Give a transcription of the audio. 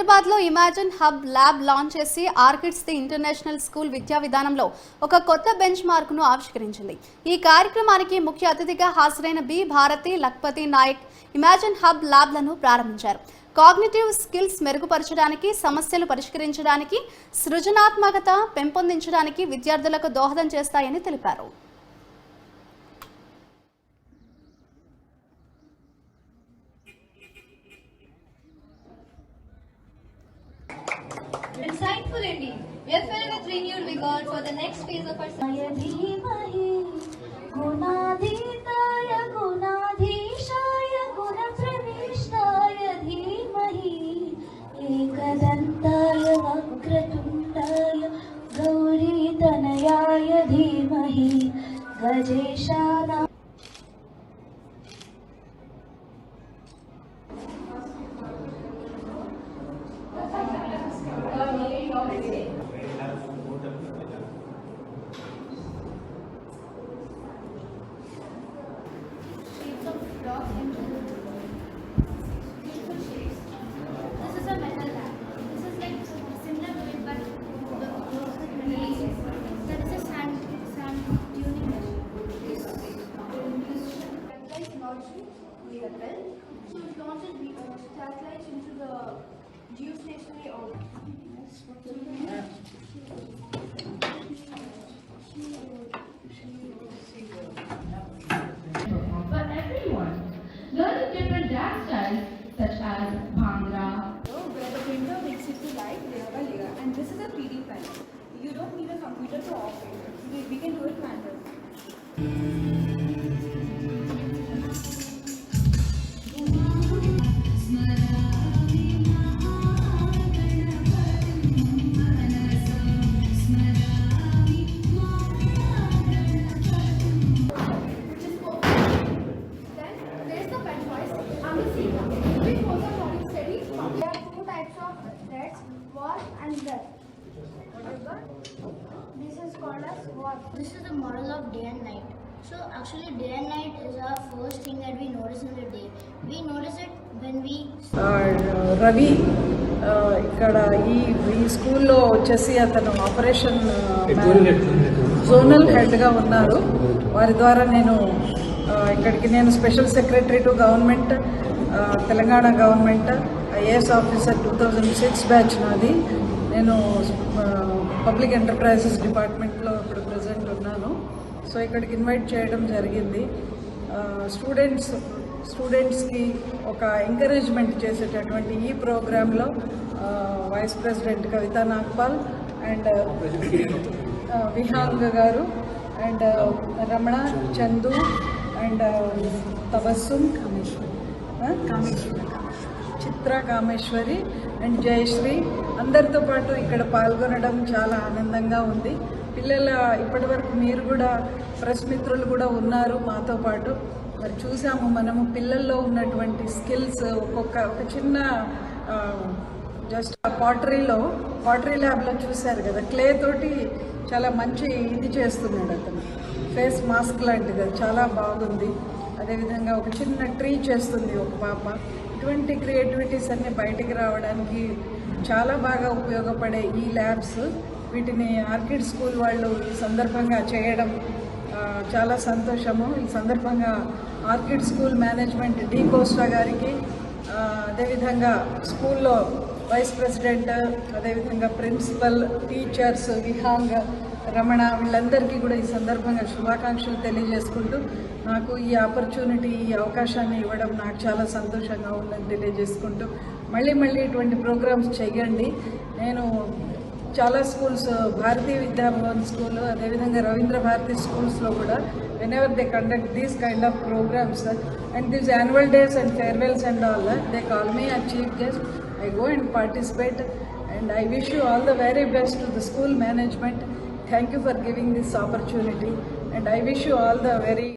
హైదరాబాద్లో imagine hub lab launch చేసి Orchids the international school విద్యా విధానంలో ఒక కొత్త బెంచ్ మార్క్ను ఆవిష్కరించింది. ఈ కార్యక్రమానికి ముఖ్య అతిథిగా హాజరైన B. Bharati Lakpati Nayak imagine hub ల్యాబ్లను ప్రారంభించారు. కాగ్నిటివ్ స్కిల్స్ మెరుగుపరచడానికి సమస్యలు పరిష్కరించడానికి సృజనాత్మకత పెంపొందించడానికి విద్యార్థులకు దోహదం చేస్తాయని తెలిపారు. Insightful indeed. We are filled with renewed vigor for the next phase of our एकदन्ताय वक्रतुण्डाय गौरीतनयाय धीमहि गजेशानाय launches the uh, into the geostationary orbit. for everyone. Learning different dance styles such as Bhangra, where the printer makes it to life layer by layer and this is a 3D printer. You don't need a computer to operate it. We, we can do it manually. Types of threads, wasp and thread. This is called as wasp. This is the model of day and night. So actually day and night is our first thing that we notice in the day. We notice it when we ఆ, ఇక్కడ ఈ ఈ స్కూల్లో వచ్చేసి అతను operation zonal హెడ్గా ఉన్నారు వారి ద్వారా నేను ఇక్కడికి నేను special secretary to government Telangana government IAS officer two thousand six batch నాది. నేను పబ్లిక్ ఎంటర్ప్రైజెస్ డిపార్ట్మెంట్లో ఇప్పుడు ప్రజెంట్ ఉన్నాను. సో ఇక్కడికి ఇన్వైట్ చేయడం జరిగింది. స్టూడెంట్స్ స్టూడెంట్స్కి ఒక ఎంకరేజ్మెంట్ చేసేటటువంటి ఈ ప్రోగ్రాంలో vice president Kavitha Nagpal and Vihang గారు and Ramana Chandu and Tabassum Kameshwar. Chitra Kameshwari and Jayashree. అందరితో పాటు ఇక్కడ పాల్గొనడం చాలా ఆనందంగా ఉంది. పిల్లల ఇప్పటివరకు మీరు కూడా ప్రెస్ మిత్రులు కూడా ఉన్నారు మాతో పాటు. మరి చూసాము మనము పిల్లల్లో ఉన్నటువంటి స్కిల్స్. ఒక్కొక్క ఒక చిన్న జస్ట్ ఆ పాటరీలో పాటరీ ల్యాబ్లో చూశారు కదా క్లే తోటి చాలా మంచి ఇది చేస్తున్నాడు అతను. ఫేస్ మాస్క్ లాంటిది అది చాలా బాగుంది. అదేవిధంగా ఒక చిన్న ట్రీ చేస్తుంది ఒక పాప. ఇటువంటి క్రియేటివిటీస్ అన్నీ బయటికి రావడానికి చాలా బాగా ఉపయోగపడే ఈ ల్యాబ్స్ వీటిని ఆర్కిడ్ స్కూల్ వాళ్ళు ఈ సందర్భంగా చేయడం చాలా సంతోషము. ఈ సందర్భంగా orchid school management D'Costa గారికి అదేవిధంగా స్కూల్లో వైస్ ప్రెసిడెంట్ అదేవిధంగా ప్రిన్సిపల్ టీచర్స్ విహాంగ్ రమణ వీళ్ళందరికీ కూడా ఈ సందర్భంగా శుభాకాంక్షలు తెలియజేసుకుంటూ నాకు ఈ ఆపర్చునిటీ ఈ అవకాశాన్ని ఇవ్వడం నాకు చాలా సంతోషంగా ఉందని తెలియజేసుకుంటూ మళ్ళీ మళ్ళీ ఇటువంటి ప్రోగ్రామ్స్ చేయండి. నేను చాలా స్కూల్స్ భారతీయ విద్యాభవన్ స్కూల్ అదేవిధంగా రవీంద్ర భారతి స్కూల్స్లో కూడా whenever they conduct these kind of programmes and these annual days and farewells and all they call me are chief guest I go and participate and I wish you all the very best to the school management Thank you for giving this opportunity and I wish you all the very